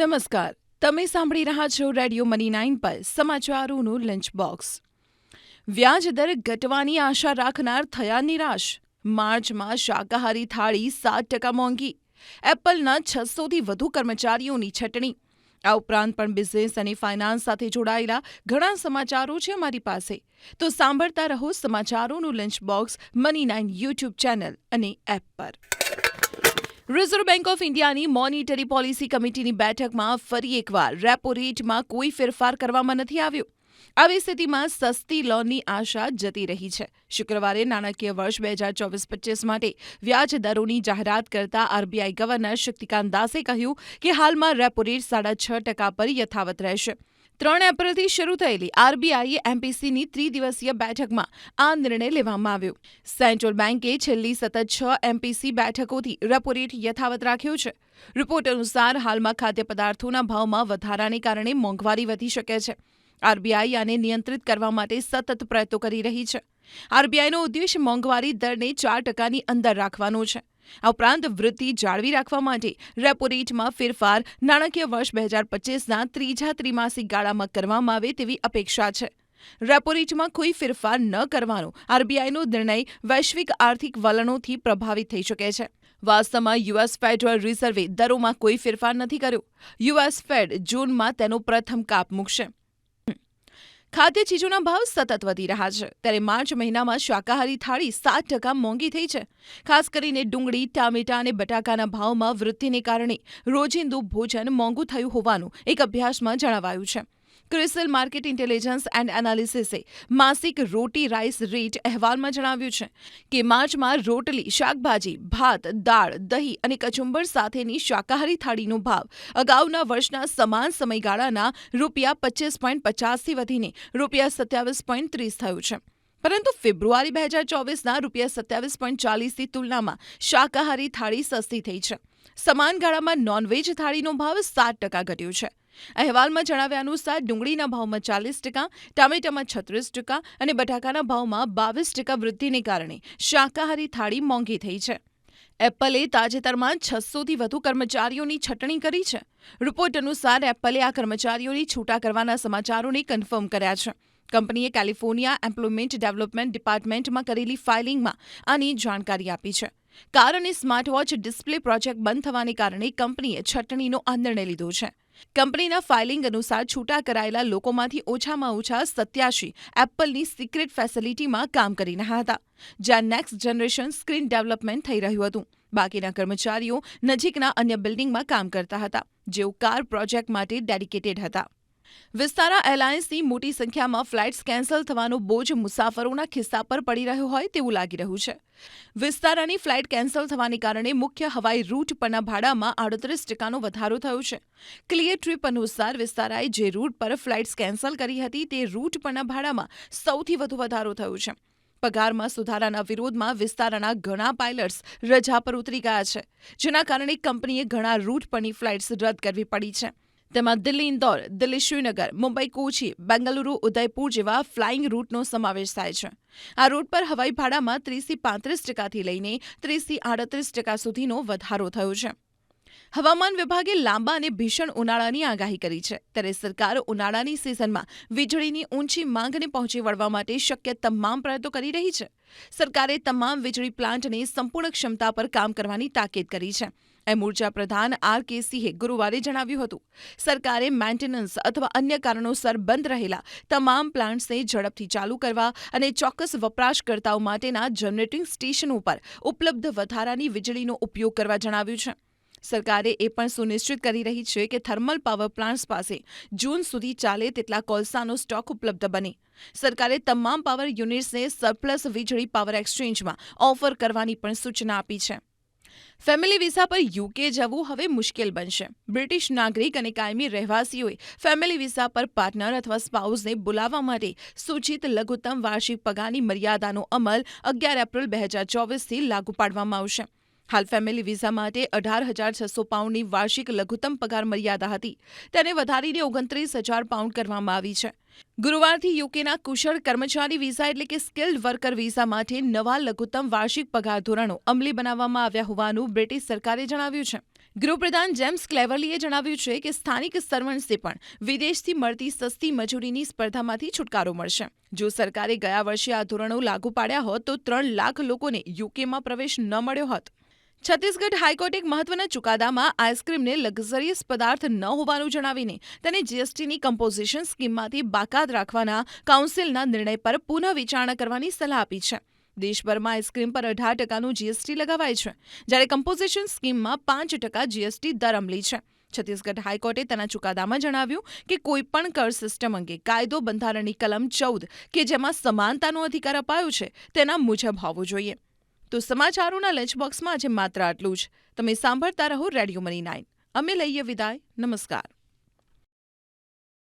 નમસ્કાર. તમે સાંભળી રહ્યા છો રેડિયો મની નાઇન પર સમાચારોનું લંચ બોક્સ વ્યાજ દર ઘટવાની આશા રાખનાર થયા નિરાશ. માર્ચમાં શાકાહારી થાળી સાત ટકા મોંઘી. એપલના છસોથી વધુ કર્મચારીઓની છટણી. આ ઉપરાંત પણ બિઝનેસ અને ફાઇનાન્સ સાથે જોડાયેલા ઘણા સમાચારો છે અમારી પાસે. તો સાંભળતા રહો સમાચારોનું lunch box money nine YouTube channel અને એપ પર. રિઝર્વ બેંક ઓફ ઇન્ડિયાની મોનિટરી પોલિસી કમિટીની બેઠકમાં ફરી એકવાર રેપો રેટમાં કોઈ ફેરફાર કરવામાં નથી આવ્યો. આવી સ્થિતિમાં સસ્તી લોનની આશા જતી રહી છે. શુક્રવારે નાણાકીય વર્ષ બે હજાર ચોવીસ પચીસ માટે વ્યાજ દરોની જાહેરાત કરતા આરબીઆઈ ગવર્નર શક્તિકાંત દાસે કહ્યું કે હાલમાં રેપો રેટ સાડા છ ટકા પર યથાવત રહેશે. ત્રણ એપ્રિલથી શરૂ થયેલી આરબીઆઈએ એમપીસીની ત્રિદિવસીય બેઠકમાં આ નિર્ણય લેવામાં આવ્યો. સેન્ટ્રલ બેન્કે છેલ્લી સતત છ એમપીસી બેઠકોથી રેપો રેટ યથાવત રાખ્યો છે. રિપોર્ટ અનુસાર હાલમાં ખાદ્ય પદાર્થોના ભાવમાં વધારાને કારણે મોંઘવારી વધી શકે છે. આરબીઆઈ આને નિયંત્રિત કરવા માટે સતત પ્રયત્નો કરી રહી છે. આરબીઆઈનો ઉદ્દેશ મોંઘવારી દરને ચાર ટકાની અંદર રાખવાનો છે. આ ઉપરાંત વૃદ્ધિ જાળવી રાખવા માટે રેપો રેટમાં ફેરફાર નાણાકીય વર્ષ બે હજાર પચીસના ત્રીજા ત્રિમાસિક ગાળામાં કરવામાં આવે તેવી અપેક્ષા છે. રેપો રેટમાં કોઈ ફેરફાર ન કરવાનો આરબીઆઈનો નિર્ણય વૈશ્વિક આર્થિક વલણોથી પ્રભાવિત થઈ શકે છે. વાસ્તવમાં યુએસ ફેડરલ રિઝર્વે દરોમાં કોઈ ફેરફાર નથી કર્યો. યુએસ ફેડ જૂનમાં તેનો પ્રથમ કાપ મૂકશે. ખાદ્ય ચીજોના ભાવ સતત વધી રહ્યા છે. ત્યારે માર્ચ મહિનામાં શાકાહારી થાળી સાત ટકા મોંઘી થઈ છે. ખાસ કરીને ડુંગળી, ટામેટા અને બટાકાના ભાવમાં વૃદ્ધિને કારણે રોજિંદુ ભોજન મોંઘું થયું હોવાનું એક અભ્યાસમાં જણાવાયું છે. ક્રિસલ માર્કેટ ઇન્ટેલિજન્સ એન્ડ એનાલિસિસે માસિક રોટી રાઈસ રેટ અહેવાલમાં જણાવ્યું છે કે માર્ચમાં રોટલી, શાકભાજી, ભાત, દાળ, દહીં અને કચુંબર સાથેની શાકાહારી થાળીનો ભાવ અગાઉના વર્ષના સમાન સમયગાળાના રૂપિયા પચીસ પોઈન્ટ પચાસથી વધીને રૂપિયા સત્યાવીસ પોઈન્ટ ત્રીસ થયું છે. પરંતુ ફેબ્રુઆરી બે હજાર ચોવીસના રૂપિયા સત્યાવીસ પોઈન્ટ ચાલીસની તુલનામાં શાકાહારી થાળી સસ્તી થઈ છે. સમાન ગાળામાં નોનવેજ થાળીનો ભાવ સાત ટકા ઘટ્યો છે. અહેવાલમાં જણાવ્યા અનુસાર ડુંગળીના ભાવમાં ચાલીસ ટકા, ટામેટામાં છત્રીસ ટકા અને બટાકાના ભાવમાં બાવીસ ટકા વૃદ્ધિને કારણે શાકાહારી થાળી મોંઘી થઈ છે. એપલે તાજેતરમાં છસોથી વધુ કર્મચારીઓની છટણી કરી છે. રિપોર્ટ અનુસાર એપલે આ કર્મચારીઓની છૂટા કરવાના સમાચારોને કન્ફર્મ કર્યા છે. કંપનીએ કેલિફોર્નિયા એમ્પ્લોયમેન્ટ ડેવલપમેન્ટ ડિપાર્ટમેન્ટમાં કરેલી ફાઇલિંગમાં આની જાણકારી આપી છે. કાર અને સ્માર્ટ વોચ ડિસ્પ્લે પ્રોજેક્ટ બંધ થવાને કારણે કંપનીએ છટણીનો આ નિર્ણય લીધો છે. કંપનીના ફાઇલિંગ અનુસાર છૂટા કરાયેલા લોકોમાંથી ઓછામાં ઓછા સત્યાશી એપલની સિક્રેટ ફેસિલિટીમાં કામ કરી રહ્યા હતા, જ્યાં નેક્સ્ટ જનરેશન સ્ક્રીન ડેવલપમેન્ટ થઈ રહ્યું હતું. બાકીના કર્મચારીઓ નજીકના અન્ય બિલ્ડિંગમાં કામ કરતા હતા, જેઓ કાર પ્રોજેક્ટ માટે ડેડિકેટેડ હતા. વિસ્તારા એરલાઇન્સની મોટી સંખ્યામાં ફ્લાઇટ્સ કેન્સલ થવાનો બોજ મુસાફરોના ખિસ્સા પર પડી રહ્યો હોય તેવું લાગી રહ્યું છે. વિસ્તારાની ફ્લાઇટ કેન્સલ થવાને કારણે મુખ્ય હવાઈ રૂટ પરના ભાડામાં આડત્રીસ ટકાનો વધારો થયો છે. ક્લિયર ટ્રીપ અનુસાર વિસ્તારાએ જે રૂટ પર ફ્લાઇટ્સ કેન્સલ કરી હતી તે રૂટ પરના ભાડામાં સૌથી વધુ વધારો થયો છે. પગારમાં સુધારાના વિરોધમાં વિસ્તારાના ઘણા પાયલટ્સ રજા પર ઉતરી ગયા છે, જેના કારણે કંપનીએ ઘણા રૂટ પરની ફ્લાઇટ્સ રદ કરવી પડી છે. તેમાં દિલ્હી, ઇન્દોર, દિલ્હી, શ્રીનગર, મુંબઈ, કોચી, બેંગલુરુ, ઉદયપુર જેવા ફ્લાઇંગ રૂટનો સમાવેશ થાય છે. આ રૂટ પર હવાઈ ભાડામાં ત્રીસથી પાંત્રીસ ટકાથી લઈને ત્રીસથી આડત્રીસ ટકા સુધીનો વધારો થયો છે. હવામાન વિભાગે લાંબા અને ભીષણ ઉનાળાની આગાહી કરી છે. ત્યારે સરકાર ઉનાળાની સિઝનમાં વીજળીની ઊંચી માંગને પહોંચી વળવા માટે શક્ય તમામ પ્રયત્નો કરી રહી છે. સરકારે તમામ વીજળી પ્લાન્ટને સંપૂર્ણ ક્ષમતા પર કામ કરવાની તાકીદ કરી છે. એમ ઊર્જા પ્રધાન આર કે સિંહે ગુરુવારે જણાવ્યું હતું, સરકારે મેન્ટેનન્સ અથવા અન્ય કારણોસર બંધ રહેલા તમામ પ્લાન્ટ્સને ઝડપથી ચાલુ કરવા અને ચોક્કસ વપરાશકર્તાઓ માટેના જનરેટિંગ સ્ટેશનો પર ઉપલબ્ધ વધારાની વીજળીનો ઉપયોગ કરવા જણાવ્યું છે. સરકારે એ પણ સુનિશ્ચિત કરી રહી છે કે થર્મલ પાવર પ્લાન્ટ્સ પાસે જૂન સુધી ચાલે તેટલા કોલસાનો સ્ટોક ઉપલબ્ધ બને. સરકારે તમામ પાવર યુનિટ્સને સરપ્લસ વીજળી પાવર એક્સચેન્જમાં ઓફર કરવાની પણ સૂચના આપી છે. ફેમિલી વિઝા પર યુકે જવું હવે મુશ્કેલ બનશે. બ્રિટિશ નાગરિક અને કાયમી રહેવાસીઓએ ફેમિલી વિઝા પર પાર્ટનર અથવા સ્પાઉસને બોલાવવા માટે સૂચિત લઘુત્તમ વાર્ષિક પગારની મર્યાદાનો અમલ અગિયાર એપ્રિલ બે હજાર ચોવીસથી લાગુ પાડવામાં આવશે. હાલ ફેમિલી વિઝા માટે અઢાર હજાર છસો પાઉન્ડની વાર્ષિક લઘુત્તમ પગાર મર્યાદા હતી. તેને વધારીને ઓગણત્રીસ હજાર પાઉન્ડ કરવામાં આવી છે. ગુરુવારથી યુકેના કુશળ કર્મચારી વિઝા એટલે કે સ્કિલ્ડ વર્કર વિઝા માટે નવા લઘુત્તમ વાર્ષિક પગાર ધોરણો અમલી બનાવવામાં આવ્યા હોવાનું બ્રિટિશ સરકારે જણાવ્યું છે. ગૃહપ્રધાન જેમ્સ ક્લેવરલીએ જણાવ્યું છે કે સ્થાનિક સર્વન્ટ્સને પણ વિદેશથી મળતી સસ્તી મજૂરીની સ્પર્ધામાંથી છુટકારો મળશે. જો સરકારે ગયા વર્ષે આ ધોરણો લાગુ પાડ્યા હોત તો ત્રણ લાખ લોકોને યુકેમાં પ્રવેશ ન મળ્યો હોત. છત્તીસગઢ હાઈકોર્ટે એક મહત્વના ચુકાદામાં આઈસ્ક્રીમને લક્ઝરિયસ પદાર્થ ન હોવાનું જણાવીને તેને જીએસટીની કમ્પોઝિશન સ્કીમમાંથી બાકાત રાખવાના કાઉન્સિલના નિર્ણય પર પુનઃ વિચારણા કરવાની સલાહ આપી છે. દેશભરમાં આઈસ્ક્રીમ પર અઢાર ટકાનું જીએસટી લગાવાય છે, જ્યારે કમ્પોઝિશન સ્કીમમાં પાંચ ટકા જીએસટી દર અમલી છે. છત્તીસગઢ હાઈકોર્ટે તેના ચુકાદામાં જણાવ્યું કે કોઈપણ કર સિસ્ટમ અંગે કાયદો બંધારણની કલમ ચૌદ, કે જેમાં સમાનતાનો અધિકાર અપાયો છે, તેના મુજબ હોવો જોઈએ. તો સમાચારોના લંચ બોક્સમાં આજે માત્ર આટલું જ. તમે સાંભળતા રહો રેડિયો મની નાઇન અમે લઈએ વિદાય. નમસ્કાર.